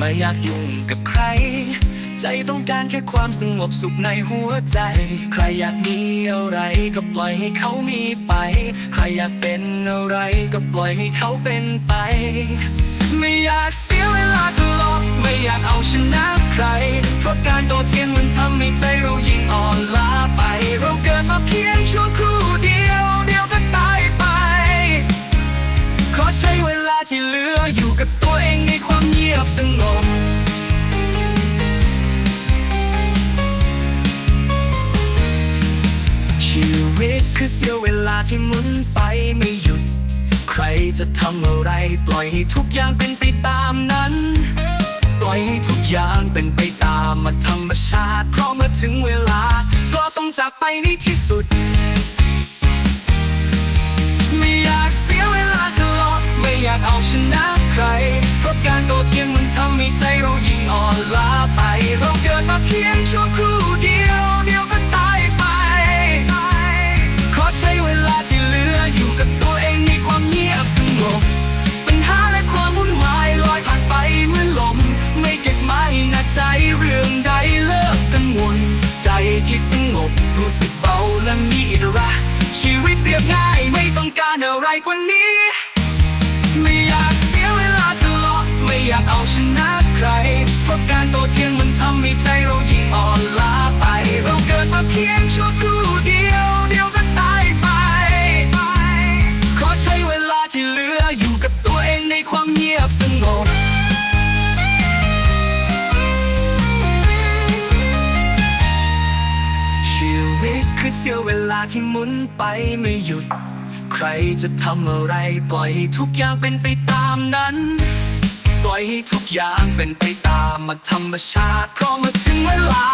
ม่อยากยุ่งกับใคร ใจต้องการแค่ความสงบสุขในหัวใจ ใครอยากมีอะไรก็ปล่อยให้เขามีไป ใครอยากเป็นอะไรก็ปล่อยให้เขาเป็นไป ไม่อยากเสียเวลาทะเลาะไม่อยากเอาชนะใคร อยู่กับตัวเองในความเงียบสงบชีวิตคือเสี้ยวเวลาที่หมุนไปไม่หยุด ใครจะทำอะไร ปล่อยให้ทุกอย่างเป็นไปตามนั้น ปล่อยให้ทุกอย่างเป็นไปตามมาธรรมชาติ เพราะเมื่อถึงเวลา ก็ต้องจากไปในที่สุดไม่อยากเสียเวลาทะเลาะไม่อยากเอาชนะ เราเกิดมาเพียงชั่วครู่เดียวเดียวก็ตายไป ขอใช้เวลาที่เหลืออยู่กับตัวเองในความเงียบสงบ ปัญหาและความวุ่นวายลอยผ่านไปเหมือนลม ไม่เก็บไม่หนักใจเรื่องใดเลิกกังวล ใจที่สงบรู้สึกเบาและมีอิสระชีวิตเรียบง่ายไม่ต้องการอะไรกว่านี้ เที่ยงมันทำให้ใจเรายิ่งอ่อนล้าไป เราเกิดมาเพียงชั่วครู่เดียว เดียวก็ตายไป ขอใช้เวลาที่เหลืออยู่กับตัวเองในความเงียบสงบชีวิตคือเสี้ยวเวลาที่หมุนไปไม่หยุด ใครจะทำอะไรปล่อยทุกอย่างเป็นไปตามนั้น ให้ทุกอย่างเป็นไปตามมาธรรมชาติเพราะมาถึงเวลา